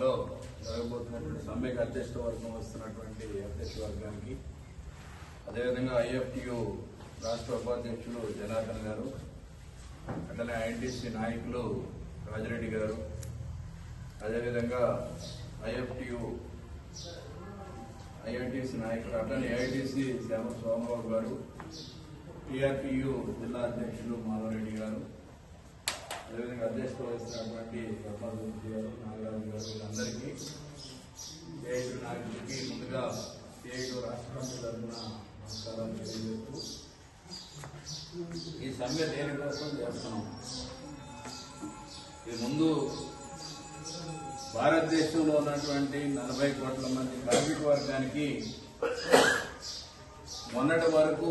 జిల్లాలో జరగబోతున్నటువంటి సమ్మెకు అధ్యక్ష వర్గం వస్తున్నటువంటి అధ్యక్ష వర్గానికి అదేవిధంగా ఐఎఫ్టియు రాష్ట్ర ఉపాధ్యక్షులు జనార్దన్ గారు అట్లనే ఐఎన్టీసీ నాయకులు రాజిరెడ్డి గారు అదేవిధంగా ఐఎఫ్టియు ఐఐటిసి నాయకులు అట్లనే ఏఐటిసి శ్యామ సోమరావు గారు టిఆర్పియు జిల్లా అధ్యక్షులు మాధవరెడ్డి గారు అదేవిధంగా అధ్యక్షత వహిస్తున్నటువంటి బ్రహ్మాదూర్తి గారు నాగరాజు గారు వీళ్ళందరికీ ముందుగా ఏడు రాష్ట్ర కమిటీ తరఫున నమస్కారాలు తెలియజేస్తూ ఈ సమ్మె దేనికోసం చేస్తున్నాం? ఇది ముందు భారతదేశంలో ఉన్నటువంటి నలభై కోట్ల మంది కార్మిక వర్గానికి మొన్నటి వరకు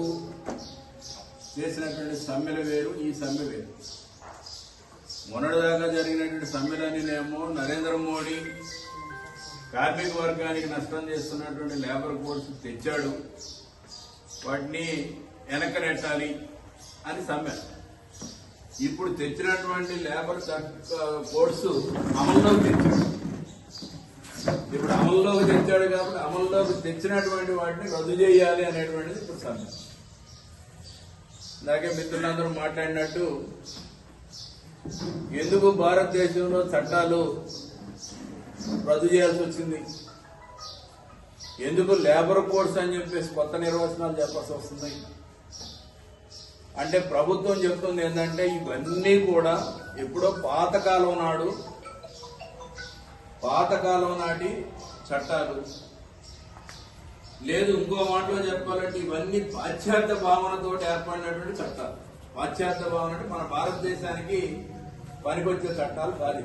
చేసినటువంటి సమ్మెలు వేరు ఈ సమ్మె వేరు. మొన్నటిదాకా జరిగినటువంటి సమ్మెలనేమో నరేంద్ర మోడీ కార్మిక వర్గానికి నష్టం చేస్తున్నటువంటి లేబర్ కోర్సు తెచ్చాడు. వాటిని వెనక నెట్టాలి అని సమ్మె ఇప్పుడు తెచ్చినటువంటి లేబర్ కోర్సు అమల్లోకి తెచ్చాడు. ఇప్పుడు అమల్లోకి తెచ్చాడు కాబట్టి అమల్లోకి తెచ్చినటువంటి వాటిని రద్దు చేయాలి అనేటువంటిది ఇప్పుడు సమ్మె ఇందాకే మిత్రులందరూ మాట్లాడినట్టు ఎందుకు భారతదేశంలో చట్టాలు రద్దు చేయాల్సి వచ్చింది? ఎందుకు లేబర్ కోడ్స్ అని చెప్పేసి కొత్త నిర్వచనాలు చెప్పాల్సి వస్తుంది అంటే ప్రభుత్వం చెప్తుంది ఏంటంటే ఇవన్నీ కూడా ఎప్పుడో పాతకాలం నాడు పాతకాలం నాటి చట్టాలు. లేదు ఇంకో మాటలో చెప్పాలంటే ఇవన్నీ పాశ్చాత్య భావనతో ఏర్పడినటువంటి చట్టాలు. పాశ్చాత్య భావన అంటే మన భారతదేశానికి పనికొచ్చే చట్టాలు కాదు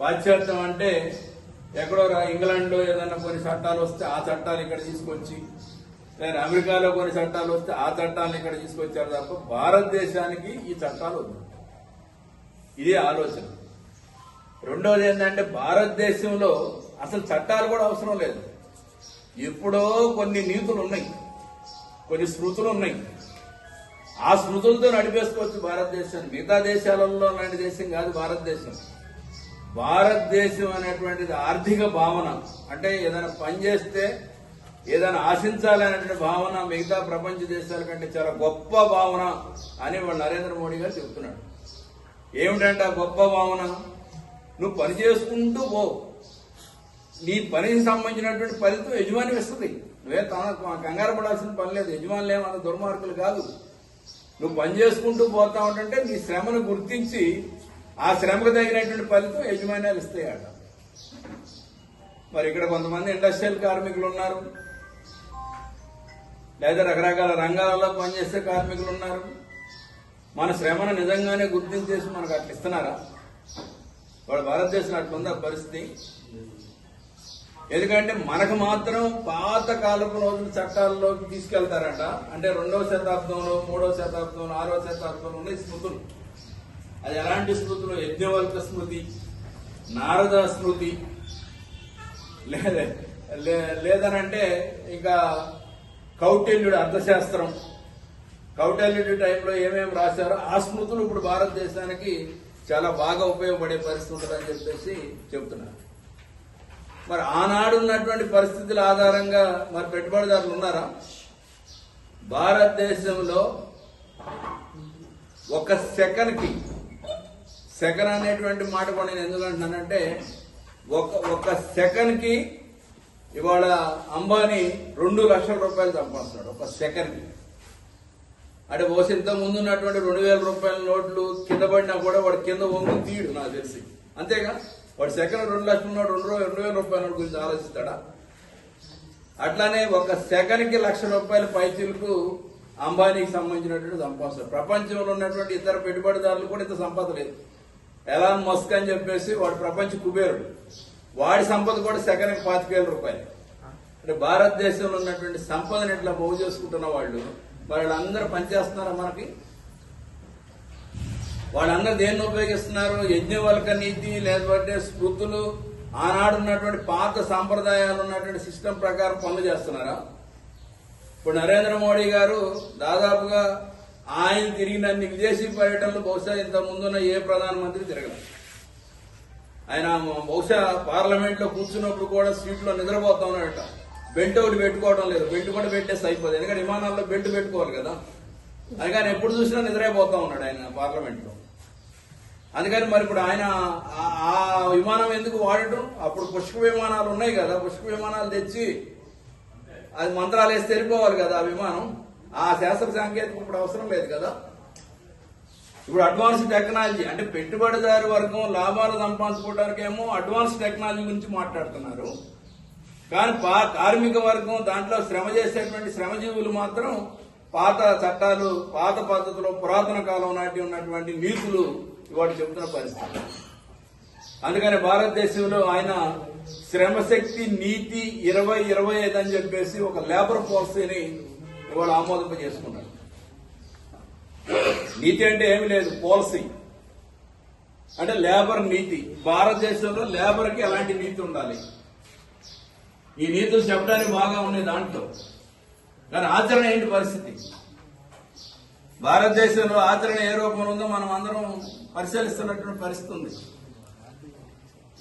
పాశ్చాత్యం అంటే ఎక్కడో ఇంగ్లాండ్లో ఏదైనా కొన్ని చట్టాలు వస్తే ఆ చట్టాలు ఇక్కడ తీసుకొచ్చి లేదా అమెరికాలో కొన్ని చట్టాలు వస్తే ఆ చట్టాలను ఇక్కడ తీసుకొచ్చారు తప్ప భారతదేశానికి ఈ చట్టాలు వద్దు. ఇదే ఆలోచన. రెండోది ఏంటంటే భారతదేశంలో అసలు చట్టాలు కూడా అవసరం లేదు. ఎప్పుడో కొన్ని నీతులు ఉన్నాయి. కొన్ని స్మృతులు ఉన్నాయి. ఆ స్మృతులతో నడిపేసుకోవచ్చు భారతదేశాన్ని. మిగతా దేశాలలో లాంటి దేశం కాదు భారతదేశం. భారతదేశం అనేటువంటిది ఆర్థిక భావన. అంటే ఏదైనా పని చేస్తే ఏదైనా ఆశించాలనేటువంటి భావన మిగతా ప్రపంచ దేశాల కంటే చాలా గొప్ప భావన అని వాళ్ళు నరేంద్ర మోడీ గారు చెబుతున్నాడు ఏమిటంటే ఆ గొప్ప భావన? నువ్వు పని చేసుకుంటూ పో. నీ పనికి సంబంధించినటువంటి ఫలితం యజమాని ఇస్తుంది నువ్వే తన కంగారు పడాల్సిన పని లేదు. యజమానులు ఏమన్నా దుర్మార్గులు కాదు. నువ్వు పని చేసుకుంటూ పోతా ఉంటుంటే నీ శ్రమను గుర్తించి ఆ శ్రమకు తగినటువంటి ఫలితం యజమాన్యాలు ఇస్తాయట. మరి ఇక్కడ కొంతమంది ఇండస్ట్రియల్ కార్మికులు ఉన్నారు. లేదా రకరకాల రంగాలలో పనిచేసే కార్మికులు ఉన్నారు. మన శ్రమను నిజంగానే గుర్తించేసి మనకు అట్లా ఇస్తున్నారా? వాడు భారతదేశంలో అట్లుందా పరిస్థితి? ఎందుకంటే మనకు మాత్రం పాత కాలపు రోజుల చట్టాల్లోకి తీసుకెళ్తారట. అంటే రెండవ శతాబ్దంలో మూడవ శతాబ్దంలో ఆరవ శతాబ్దంలో ఉన్న స్మృతులు. అది ఎలాంటి స్మృతులు? యజ్ఞవల్క స్మృతి నారద స్మృతి. లేదే లే- లేదనంటే ఇంకా కౌటిల్యుడు అర్థశాస్త్రం. కౌటిల్యుడి టైంలో ఏమేమి రాశారో ఆ స్మృతులు ఇప్పుడు భారతదేశానికి చాలా బాగా ఉపయోగపడే పరిస్థితి ఉంటుందని చెప్పేసి చెప్తున్నారు. మరి ఆనాడు ఉన్నటువంటి పరిస్థితుల ఆధారంగా మరి పెట్టుబడిదారులు ఉన్నారా? భారతదేశంలో ఒక సెకండ్కి సెకండ్ అనేటువంటి మాట కూడా నేను ఎందుకంటున్నానంటే ఒక ఒక సెకండ్కి ఇవాళ అంబానీ రెండు లక్షల రూపాయలు సంపాదిస్తున్నాడు ఒక సెకండ్కి. అంటే బహుశా ఇంత ముందు ఉన్నటువంటి రెండు వేల రూపాయల నోట్లు కింద పడినా కూడా వాడు కింద వంగు తీయడు నాకు తెలిసి. అంతేగా? వాడు సెకండ్ రెండు లక్షలు ఉన్నాడు రెండు రెండు వేల రూపాయల నోటు గురించి ఆలోచిస్తాడా? అట్లానే ఒక సెకండ్కి లక్ష రూపాయల పైచీలకు అంబానీకి సంబంధించినటువంటి సంపాదన. ప్రపంచంలో ఉన్నటువంటి ఇతర పెట్టుబడిదారులు కూడా ఇంత సంపద లేదు. ఎలాన్ మస్క్ అని చెప్పేసి వాడు ప్రపంచ కుబేరుడు. వాడి సంపద కూడా సెకండ్కి పాతిక వేల రూపాయలు. అంటే భారతదేశంలో ఉన్నటువంటి సంపదను ఇట్లా పోగు చేసుకుంటున్న వాళ్ళు? వాళ్ళందరూ పనిచేస్తున్నారా మనకి? వాళ్ళందరూ దేన్ని ఉపయోగిస్తున్నారు? యజ్ఞవల్క నీతి లేకపోతే స్మృతులు? ఆనాడు ఉన్నటువంటి పాత సాంప్రదాయాలు ఉన్నటువంటి సిస్టమ్ ప్రకారం పనులు చేస్తున్నారా? ఇప్పుడు నరేంద్ర మోడీ గారు దాదాపుగా ఆయన తిరిగినన్ని విదేశీ పర్యటనలు బహుశా ఇంత ముందున్న ఏ ప్రధానమంత్రి తిరగలేదు. ఆయన బహుశా పార్లమెంట్లో కూర్చున్నప్పుడు కూడా సీట్లో నిద్రపోతా ఉన్నాడట. బెల్ట్ ఒకటి పెట్టుకోవడం లేదు. బెల్ట్ కూడా పెట్టేసి అయిపోతుంది ఎందుకంటే విమానాల్లో బెల్ట్ పెట్టుకోవాలి కదా. అది కానీ ఎప్పుడు చూసినా నిద్రైపోతా ఉన్నాడు ఆయన పార్లమెంట్లో అందుకని మరి ఇప్పుడు ఆయన ఆ- ఆ విమానం ఎందుకు వాడటం? అప్పుడు పుష్ప విమానాలు ఉన్నాయి కదా పుష్ప విమానాలు తెచ్చి అది మంత్రాలు వేసి వెళ్ళిపోవాలి కదా ఆ విమానం. ఆ శాస్త్ర సాంకేతికం ఇప్పుడు అవసరం లేదు కదా. ఇప్పుడు అడ్వాన్స్ టెక్నాలజీ అంటే పెట్టుబడిదారు వర్గం లాభాలు సంపాదించుకోవడానికి ఏమో అడ్వాన్స్ టెక్నాలజీ గురించి మాట్లాడుతున్నారు. కానీ పా కార్మిక వర్గం దాంట్లో శ్రమ చేసేటువంటి శ్రమజీవులు మాత్రం పాత చట్టాలు పాత పద్ధతిలో పురాతన కాలం నాటి ఉన్నటువంటి నీతులు ఇవాళ చెబుతున్న పరిస్థితి. అందుకని భారతదేశంలో ఆయన శ్రమశక్తి నీతి ఇరవై ఇరవై ఐదు అని చెప్పేసి ఒక లేబర్ పాలసీని ఇవాళ ఆమోదింపజేసుకున్నాడు నీతి అంటే ఏమి లేదు పాలసీ. అంటే లేబర్ నీతి. భారతదేశంలో లేబర్కి ఎలాంటి నీతి ఉండాలి? ఈ నీతులు చెప్పడానికి బాగా ఉన్నాయి దాంట్లో. కానీ ఆచరణ ఏంటి పరిస్థితి? భారతదేశంలో ఆచరణ ఏ రూపంలో ఉందో మనం అందరం పరిశీలిస్తున్నటువంటి పరిస్థితి ఉంది.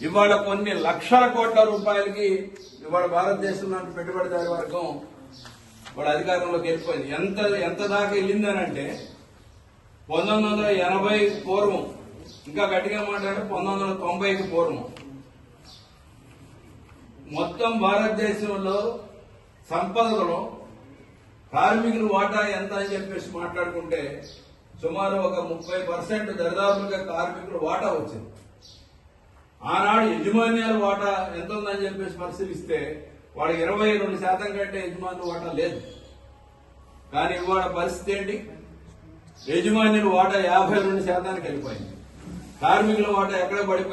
ఇవాళ కొన్ని లక్షల కోట్ల రూపాయలకి ఇవాళ భారతదేశం లాంటి పెట్టుబడిదారు వర్గం ఇవాళ అధికారంలోకి వెళ్ళిపోయింది. ఎంత ఎంత దాకా వెళ్ళిందనంటే పంతొమ్మిది వందల ఎనభై పూర్వం ఇంకా గట్టిగా మాట్లాడితే పంతొమ్మిది వందల తొంభైకి పూర్వం. మొత్తం భారతదేశంలో సంపదలో కార్మికుల వాటా ఎంత అని చెప్పేసి మాట్లాడుకుంటే సుమారు ఒక ముప్పై పర్సెంట్ దరిదాపులుగా కార్మికులు వాటా వచ్చింది. ఆనాడు యజమాన్యాల వాటా ఎంత ఉందని చెప్పేసి పరిశీలిస్తే వాడికి ఇరవై రెండు శాతం కంటే యజమానుల వాటా లేదు. కానీ ఇవాళ పరిస్థితి ఏంటి? యజమానుల వాటా యాభై రెండు శాతానికి వెళ్ళిపోయింది. కార్మికుల వాటా ఎక్కడ పడిపోయింది?